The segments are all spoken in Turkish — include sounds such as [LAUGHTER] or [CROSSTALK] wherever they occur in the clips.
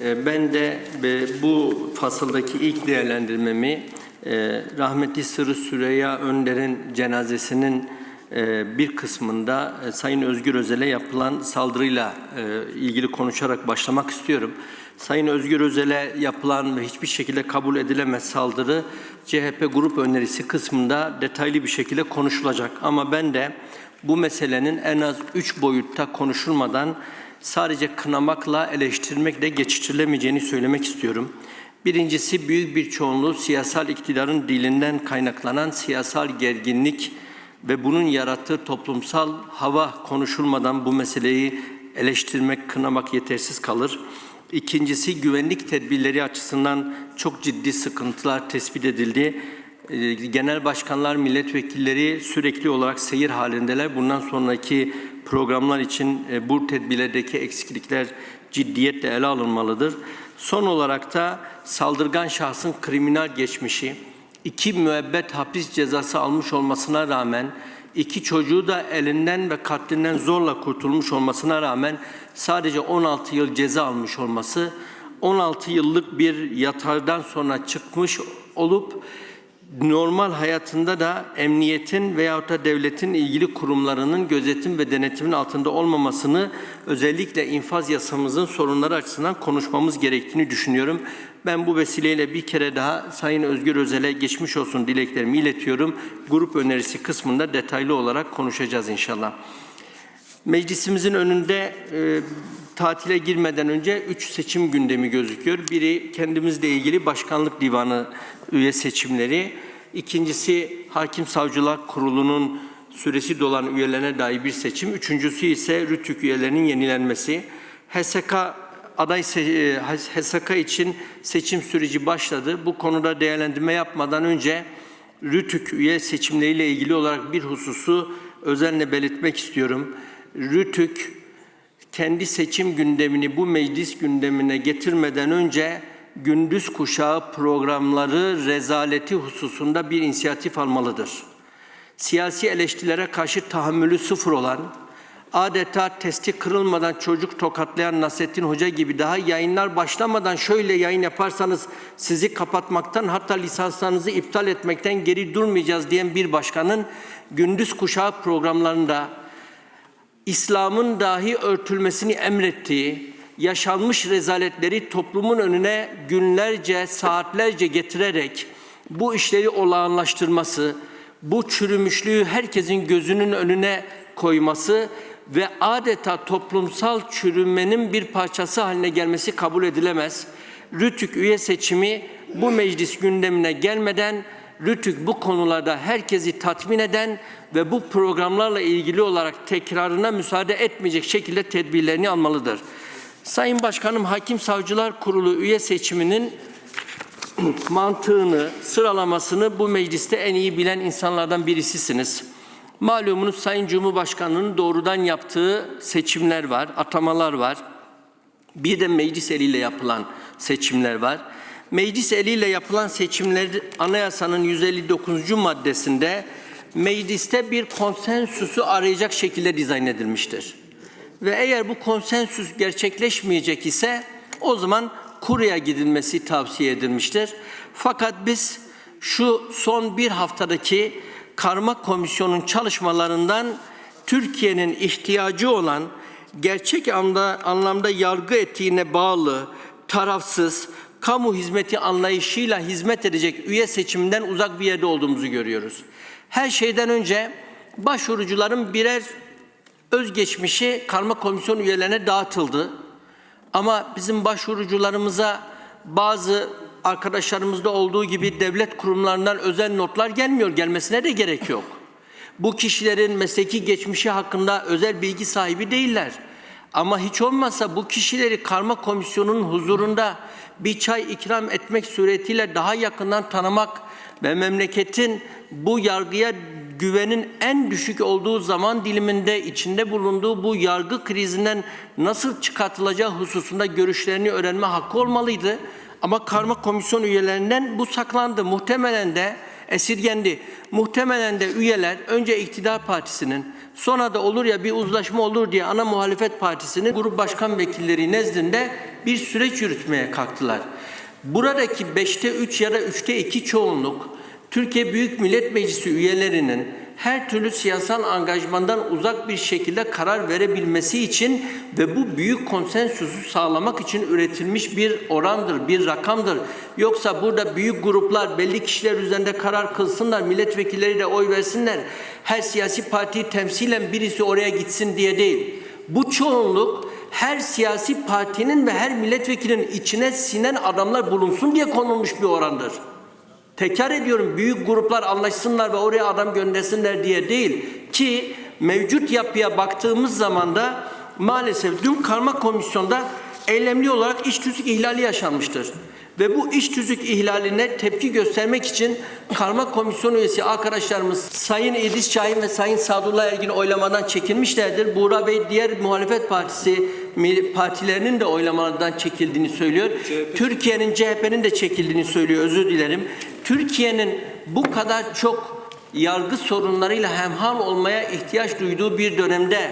Ee, Ben de e, bu fasıldaki ilk değerlendirmemi e, rahmetli Sırrı Süreyya Önder'in cenazesinin e, bir kısmında Sayın Özgür Özel'e yapılan saldırıyla ilgili konuşarak başlamak istiyorum. Sayın Özgür Özel'e yapılan ve hiçbir şekilde kabul edilemez saldırı CHP grup önerisi kısmında detaylı bir şekilde konuşulacak. Ama ben de bu meselenin en az üç boyutta konuşulmadan sadece kınamakla, eleştirmekle geçiştirilemeyeceğini söylemek istiyorum. Birincisi büyük bir çoğunluğu siyasal iktidarın dilinden kaynaklanan siyasal gerginlik ve bunun yarattığı toplumsal hava konuşulmadan bu meseleyi eleştirmek, kınamak yetersiz kalır. İkincisi güvenlik tedbirleri açısından çok ciddi sıkıntılar tespit edildi. Ee, Genel başkanlar, milletvekilleri sürekli olarak seyir halindeler. Bundan sonraki programlar için e, bu tedbirlerdeki eksiklikler ciddiyetle ele alınmalıdır. Son olarak da saldırgan şahsın kriminal geçmişi, iki müebbet hapis cezası almış olmasına rağmen iki çocuğu da elinden ve katlinden zorla kurtulmuş olmasına rağmen sadece 16 yıl ceza almış olması 16 yıllık bir yatardan sonra çıkmış olup normal hayatında da emniyetin veyahut da devletin ilgili kurumlarının gözetim ve denetimin altında olmamasını özellikle infaz yasamızın sorunları açısından konuşmamız gerektiğini düşünüyorum. Ben bu vesileyle bir kere daha Sayın Özgür Özel'e geçmiş olsun dileklerimi iletiyorum. Grup önerisi kısmında detaylı olarak konuşacağız inşallah. Meclisimizin önünde e, tatile girmeden önce üç seçim gündemi gözüküyor. Biri kendimizle ilgili başkanlık divanı üye seçimleri. İkincisi Hakim Savcılar Kurulu'nun süresi dolan üyelerine dair bir seçim. Üçüncüsü ise RÜTÜK üyelerinin yenilenmesi. HSK aday e, HSK için seçim süreci başladı. Bu konuda değerlendirme yapmadan önce RÜTÜK üye seçimleriyle ilgili olarak bir hususu özenle belirtmek istiyorum. RÜTÜK kendi seçim gündemini bu meclis gündemine getirmeden önce gündüz kuşağı programları rezaleti hususunda bir inisiyatif almalıdır. Siyasi eleştirilere karşı tahammülü sıfır olan, adeta testi kırılmadan çocuk tokatlayan Nasrettin Hoca gibi daha yayınlar başlamadan şöyle yayın yaparsanız sizi kapatmaktan hatta lisanslarınızı iptal etmekten geri durmayacağız diyen bir başkanın gündüz kuşağı programlarında İslam'ın dahi örtülmesini emrettiği, yaşanmış rezaletleri toplumun önüne günlerce, saatlerce getirerek bu işleri olağanlaştırması, bu çürümüşlüğü herkesin gözünün önüne koyması ve adeta toplumsal çürümenin bir parçası haline gelmesi kabul edilemez. Rütük üye seçimi bu meclis gündemine gelmeden Rütük bu konularda herkesi tatmin eden ve bu programlarla ilgili olarak tekrarına müsaade etmeyecek şekilde tedbirlerini almalıdır. Sayın Başkanım Hakim Savcılar Kurulu üye seçiminin [CLEARS THROAT] mantığını, sıralamasını bu mecliste en iyi bilen insanlardan birisisiniz. Malumunuz Sayın Cumhurbaşkanı'nın doğrudan yaptığı seçimler var, atamalar var. Bir de meclis eliyle yapılan seçimler var. Meclis eliyle yapılan seçimler anayasanın 159. maddesinde mecliste bir konsensüsü arayacak şekilde dizayn edilmiştir. Ve eğer bu konsensüs gerçekleşmeyecek ise o zaman kuraya gidilmesi tavsiye edilmiştir. Fakat biz şu son bir haftadaki karma komisyonun çalışmalarından Türkiye'nin ihtiyacı olan gerçek anlamda, anlamda yargı etiğine bağlı, tarafsız, kamu hizmeti anlayışıyla hizmet edecek üye seçiminden uzak bir yerde olduğumuzu görüyoruz. Her şeyden önce başvurucuların birer özgeçmişi karma komisyon üyelerine dağıtıldı. Ama bizim başvurucularımıza bazı arkadaşlarımızda olduğu gibi devlet kurumlarından özel notlar gelmiyor. Gelmesine de gerek yok. Bu kişilerin mesleki geçmişi hakkında özel bilgi sahibi değiller. Ama hiç olmazsa bu kişileri karma komisyonun huzurunda bir çay ikram etmek suretiyle daha yakından tanımak ve memleketin bu yargıya güvenin en düşük olduğu zaman diliminde içinde bulunduğu bu yargı krizinden nasıl çıkartılacağı hususunda görüşlerini öğrenme hakkı olmalıydı. Ama karma komisyon üyelerinden bu saklandı. Muhtemelen de esirgendi. Muhtemelen de üyeler önce iktidar partisinin sonra da olur ya bir uzlaşma olur diye ana muhalefet partisinin grup başkan vekilleri nezdinde bir süreç yürütmeye kalktılar. Buradaki 5'te 3 ya da 3'te 2 çoğunluk Türkiye Büyük Millet Meclisi üyelerinin her türlü siyasal angajmandan uzak bir şekilde karar verebilmesi için ve bu büyük konsensüsü sağlamak için üretilmiş bir orandır, bir rakamdır. Yoksa burada büyük gruplar belli kişiler üzerinde karar kılsınlar, milletvekilleri de oy versinler. Her siyasi partiyi temsilen birisi oraya gitsin diye değil. Bu çoğunluk her siyasi partinin ve her milletvekilinin içine sinen adamlar bulunsun diye konulmuş bir orandır. Tekrar ediyorum büyük gruplar anlaşsınlar ve oraya adam göndersinler diye değil ki mevcut yapıya baktığımız zaman da maalesef dün karma komisyonda eylemli olarak iş tüzük ihlali yaşanmıştır. Ve bu iş tüzük ihlaline tepki göstermek için karma komisyon üyesi arkadaşlarımız Sayın İdris Şahin ve Sayın Sadullah Ergin oylamadan çekilmişlerdir. Buğra Bey diğer muhalefet partisi partilerinin de oylamalardan çekildiğini söylüyor. Türkiye'nin CHP'nin de çekildiğini söylüyor. Özür dilerim. Türkiye'nin bu kadar çok yargı sorunlarıyla hemhal olmaya ihtiyaç duyduğu bir dönemde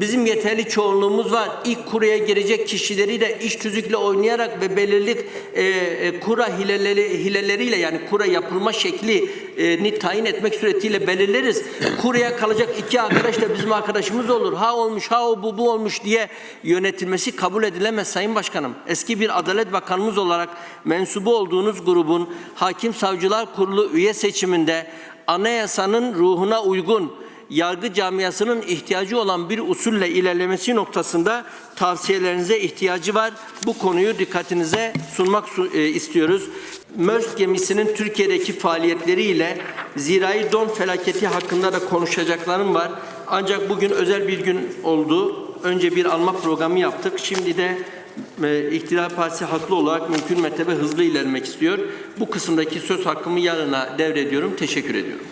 bizim yeterli çoğunluğumuz var. İlk kuraya girecek kişileri de iş tüzükle oynayarak ve belirli e, e, kura hileleri, hileleriyle yani kura yapılma şeklini tayin etmek suretiyle belirleriz. [COUGHS] Kuraya kalacak iki arkadaş da bizim arkadaşımız olur. Ha olmuş, ha o bu, bu olmuş diye yönetilmesi kabul edilemez Sayın Başkanım. Eski bir Adalet Bakanımız olarak mensubu olduğunuz grubun Hakim Savcılar Kurulu üye seçiminde anayasanın ruhuna uygun yargı camiasının ihtiyacı olan bir usulle ilerlemesi noktasında tavsiyelerinize ihtiyacı var. Bu konuyu dikkatinize sunmak su- e, istiyoruz. MERS gemisinin Türkiye'deki faaliyetleriyle zirai don felaketi hakkında da konuşacaklarım var. Ancak bugün özel bir gün oldu. Önce bir alma programı yaptık. Şimdi de e, İktidar Partisi haklı olarak mümkün mertebe hızlı ilerlemek istiyor. Bu kısımdaki söz hakkımı yarına devrediyorum. Teşekkür ediyorum.